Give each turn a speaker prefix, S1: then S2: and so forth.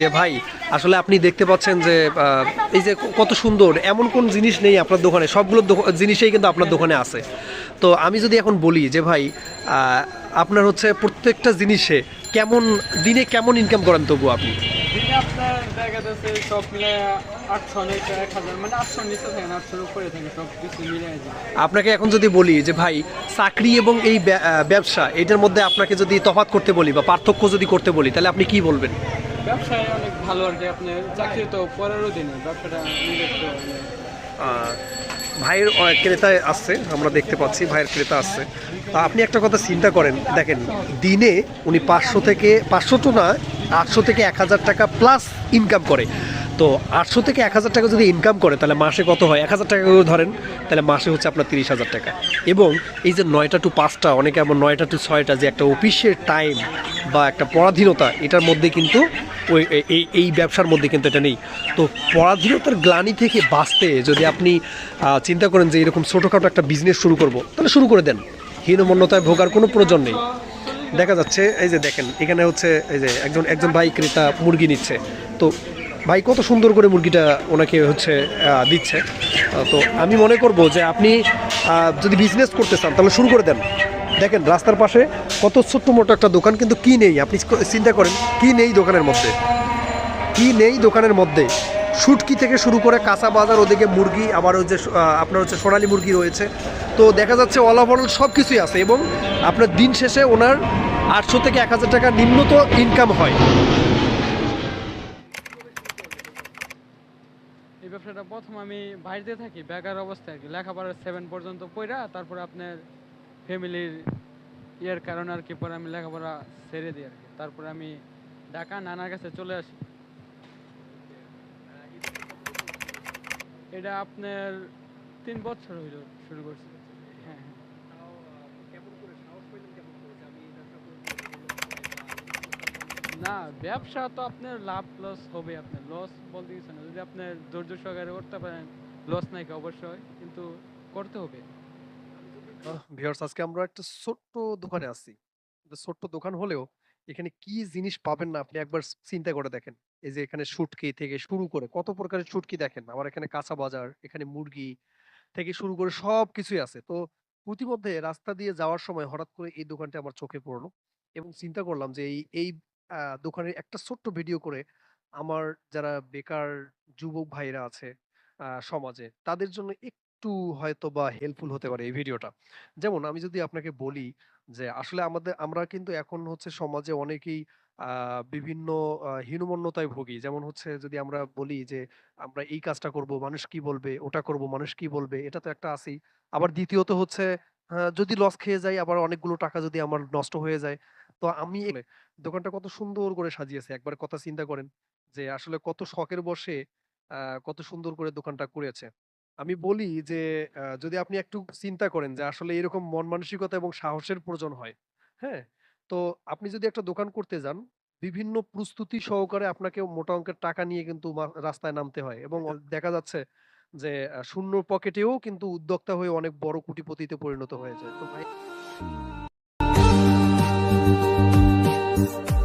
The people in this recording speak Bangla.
S1: যে ভাই আসলে আপনি দেখতে পাচ্ছেন যে এই যে কত সুন্দর এমন কোন জিনিস নেই আপনার দোকানে সবগুলো জিনিসেই কিন্তু আপনার দোকানে আছে। তো আমি যদি এখন বলি যে ভাই আপনার হচ্ছে প্রত্যেকটা জিনিসে কেমন দিনে কেমন ইনকাম করেন তবু আপনি?
S2: মানে
S1: আপনাকে এখন যদি বলি যে ভাই চাকরি এবং এই ব্যবসা এটার মধ্যে আপনাকে যদি তফাৎ করতে বলি বা পার্থক্য যদি করতে বলি তাহলে আপনি কি বলবেন?
S2: ব্যবসায় অনেক ভালো আর কি আপনার চাকরি তো পরেরও দিনে, ব্যবসাটা মানে
S1: ভাইয়ের ক্রেতা আসছে, আমরা দেখতে পাচ্ছি, ভাইয়ের ক্রেতা আসছে। আপনি একটা কথা চিন্তা করেন, দেখেন, দিনে উনি পাঁচশো থেকে, পাঁচশো তো না, আটশো থেকে এক হাজার টাকা প্লাস ইনকাম করে। তো আটশো থেকে এক হাজার টাকা যদি ইনকাম করে, তাহলে মাসে কত হয়? এক হাজার টাকা করে ধরেন, তাহলে মাসে হচ্ছে আপনার তিরিশ হাজার টাকা। এবং এই যে নয়টা টু পাঁচটা, অনেকে এমন নয়টা টু ছয়টা যে একটা অফিসের টাইম বা একটা পরাধীনতা, এটার মধ্যে কিন্তু ওই এই এই ব্যবসার মধ্যে কিন্তু এটা নেই। তো পরাধীনতার গ্লানি থেকে বাঁচতে যদি আপনি চিন্তা করেন যে এরকম ছোটোখাটো একটা বিজনেস শুরু করব, তাহলে শুরু করে দেন। হীনমন্যতায় ভোগার কোনো প্রয়োজন নেই। দেখা যাচ্ছে, এই যে দেখেন, এখানে হচ্ছে, এই যে একজন একজন ভাই ক্রেতা মুরগি নিচ্ছে। তো ভাই, কত সুন্দর করে মুরগিটা ওনাকে হচ্ছে দিচ্ছে। তো আমি মনে করব যে আপনি যদি বিজনেস করতে চান, তাহলে শুরু করে দেন। দেখেন, রাস্তার পাশে কত ছোট্ট মোটো একটা দোকান, কিন্তু কি নেই? আপনি চিন্তা করেন, কি নেই দোকানের মধ্যে? কি নেই দোকানের মধ্যে? শুটকি থেকে শুরু করে কাঁচা বাজার, ওদিকে মুরগি, আবার ওই যে আপনার হচ্ছে সোনালি মুরগি রয়েছে। তো দেখা যাচ্ছে অল ওভার সব কিছুই আছে এবং আপনার দিন শেষে ওনার আটশো থেকে এক হাজার টাকা নিম্নত ইনকাম হয়।
S2: এই ব্যবসাটা প্রথম আমি বাইরে থাকি, বেকার অবস্থায় আর কি। লেখাপড়া সেভেন পর্যন্ত পড়া তারপরে আপনার ফ্যামিলির ইয়ের কারণে আর কি পরে আমি লেখাপড়া ছেড়ে দিই আর কি। তারপরে আমি ঢাকা নানার কাছে চলে আসি। এটা আপনার তিন বছর হইল শুরু করছি। হ্যাঁ। না, ব্যবসা তো আপনার লাভ লস হবে আপনার। লস বলতে কিছু না, যদি আপনার ধৈর্য সহকারে করতে পারেন লস নাই অবশ্যই, কিন্তু করতে হবে।
S1: ভিউয়ার্স আজকে আমরা একটা ছোট্ট দোকানে আছি। ছোট্ট দোকান হলেও এখানে কি জিনিস পাবেন না, আপনি একবার চিন্তা করে দেখেন। এই যে এখানে শুটকি থেকে শুরু করে কত প্রকারের শুটকি দেখেন। আমার এখানে কাঁচা বাজার, এখানে মুরগি থেকে শুরু করে সব কিছুই আছে। তো প্রতিমধ্যে রাস্তা দিয়ে যাওয়ার সময় হঠাৎ করে এই দোকানটা আমার চোখে পড়ল এবং চিন্তা করলাম যে এই এই দোকানের একটা ছোট্ট ভিডিও করে আমার যারা বেকার যুবক ভাইরা আছে সমাজে তাদের জন্য একটু হয়তো বা হেল্পফুল হতে পারে এই ভিডিওটা। যেমন আমি যদি আপনাকে বলি যে আসলে আমাদের আমরা কিন্তু এখন হচ্ছে সমাজে অনেকেই বিভিন্ন হীনমন্যতায় ভুগি। যেমন হচ্ছে যদি আমরা বলি যে আমরা এই কাজটা করব মানুষ কি বলবে ওটা করব মানুষ কি বলবে এটা তো একটা আছেই। আবার দ্বিতীয়ত হচ্ছে আহ, যদি লস খেয়ে যাই আবার অনেকগুলো টাকা যদি আমার নষ্ট হয়ে যায় তো আমি দোকানটা কত সুন্দর করে সাজিয়েছে। একবার কথা চিন্তা করেন যে আসলে কত শখের বসে আহ, কত সুন্দর করে দোকানটা করেছে। আমি বলি যে আহ, যদি আপনি একটু চিন্তা করেন যে আসলে এরকম মন মানসিকতা এবং সাহসের প্রয়োজন হয় হ্যাঁ? তো আপনি যদি একটা দোকান করতে যান বিভিন্ন প্রস্তুতি সহকারে আপনাকে মোটা অঙ্কের টাকা নিয়ে কিন্তু মা- রাস্তায় নামতে হয় এবং দেখা যাচ্ছে যে আহ, শূন্য পকেটেও কিন্তু উদ্যোক্তা হয়ে অনেক বড় কোটিপতিতে পরিণত হয়ে যায়। তো ভাই えっ?